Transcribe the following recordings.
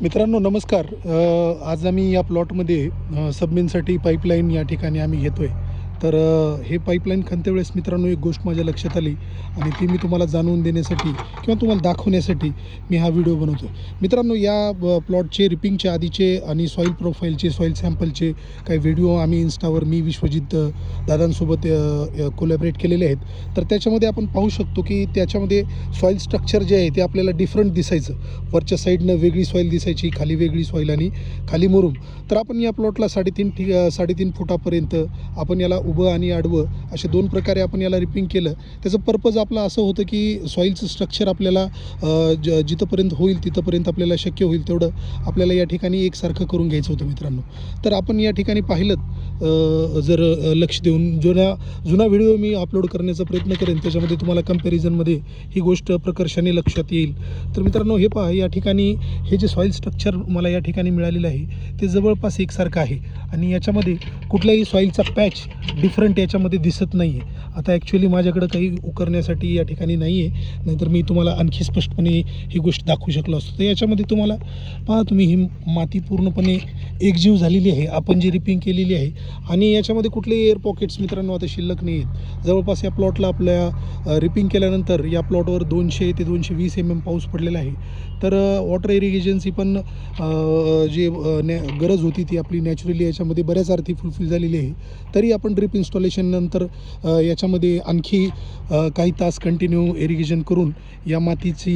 मित्रांनो नमस्कार. आज आम्ही या प्लॉटमध्ये सबमिनसाठी पाईपलाईन या ठिकाणी आम्ही घेतो आहे तर हे पाईपलाईन खणतेवेळेस मित्रांनो एक गोष्ट माझ्या लक्षात आली आणि ती मी तुम्हाला जाणून देण्यासाठी किंवा तुम्हाला दाखवण्यासाठी मी हा व्हिडिओ बनवतो. आहे मित्रांनो या प्लॉटचे रिपिंगचे आधीचे आणि सॉईल प्रोफाईलचे सॉईल सॅम्पलचे काही व्हिडिओ आम्ही इन्स्टावर मी विश्वजित दादांसोबत कोलॅबरेट केलेले आहेत. तर त्याच्यामध्ये आपण पाहू शकतो की त्याच्यामध्ये सॉईल स्ट्रक्चर जे आहे ते आपल्याला डिफरंट दिसायचं. वरच्या साईडनं वेगळी सॉईल दिसायची खाली वेगळी सॉईल आणि खाली मुरूम. तर आपण या प्लॉटला साडेतीन ठी साडेतीन फुटापर्यंत आपण याला उभं आणि आडवं असे दोन प्रकारे आपण याला रिपिंग केलं. त्याचं पर्पज आपलं असं होतं की सॉईलचं स्ट्रक्चर आपल्याला ज जिथंपर्यंत होईल तिथंपर्यंत आपल्याला शक्य होईल तेवढं आपल्याला या ठिकाणी एकसारखं करून घ्यायचं होतं मित्रांनो. तर आपण या ठिकाणी पाहिलं जर लक्ष देऊन जुन्या जुना व्हिडिओ मी अपलोड करण्याचा प्रयत्न करेन त्याच्यामध्ये तुम्हाला कम्पॅरिझनमध्ये ही गोष्ट प्रकर्षाने लक्षात येईल. तर मित्रांनो हे पहा या ठिकाणी हे जे सॉईल स्ट्रक्चर मला या ठिकाणी मिळालेलं आहे ते जवळपास एकसारखं आहे. आणि याच्यामध्ये कुठल्याही सॉईलचा पॅच डिफरंट याच्यामध्ये दिसत नाही आहे आता ॲक्च्युली माझ्याकडं काही उकरण्यासाठी या ठिकाणी नाही आहे नाहीतर मी तुम्हाला आणखी स्पष्टपणे ही गोष्ट दाखवू शकलो असतो. तर याच्यामध्ये तुम्हाला पहा तुम्ही ही माती पूर्णपणे एकजीव झालेली आहे. आपण जी रिपिंग केलेली आहे. आणि याच्यामध्ये कुठलेही एअर पॉकेट्स मित्रांनो आता शिल्लक नाही आहेत जवळपास या प्लॉटला आपल्या रिपिंग केल्यानंतर या प्लॉटवर दोनशे ते दोनशे वीस एम एम पाऊस पडलेला आहे. तर वॉटर इरिगेशनची पण जी गरज होती ती आपली नॅचरली याच्यामध्ये बऱ्याच अर्थी फुलफिल झालेली आहे. तरी आपण ड्रिप इन्स्टॉलेशननंतर याच्यामध्ये आणखी काही तास कंटिन्यू इरिगेशन करून या मातीची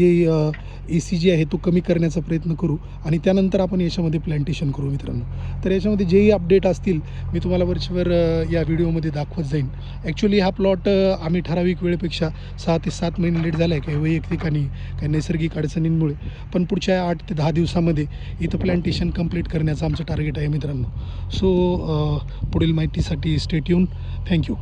ए सी जी आहे तो कमी करण्याचा प्रयत्न करू आणि त्यानंतर आपण याच्यामध्ये प्लॅन्टेशन करू मित्रांनो. तर याच्यामध्ये जेही अपडेट असतील मी तुम्हाला वरचीवर या व्हिडिओमध्ये दाखवत जाईन. ॲक्च्युली हा प्लॉट आम्ही ठराविक वेळेपेक्षा सहा ते सात महिने लेट झाला आहे काही वैयक्तिक आणि काही नैसर्गिक अडचणींमुळे. पण पुढच्या आठ ते दहा दिवसामध्ये इथं प्लॅन्टेशन कंप्लीट करण्याचं आमचं टार्गेट आहे मित्रांनो. सो uh, पुढील माहितीसाठी स्टेट येऊन थँक्यू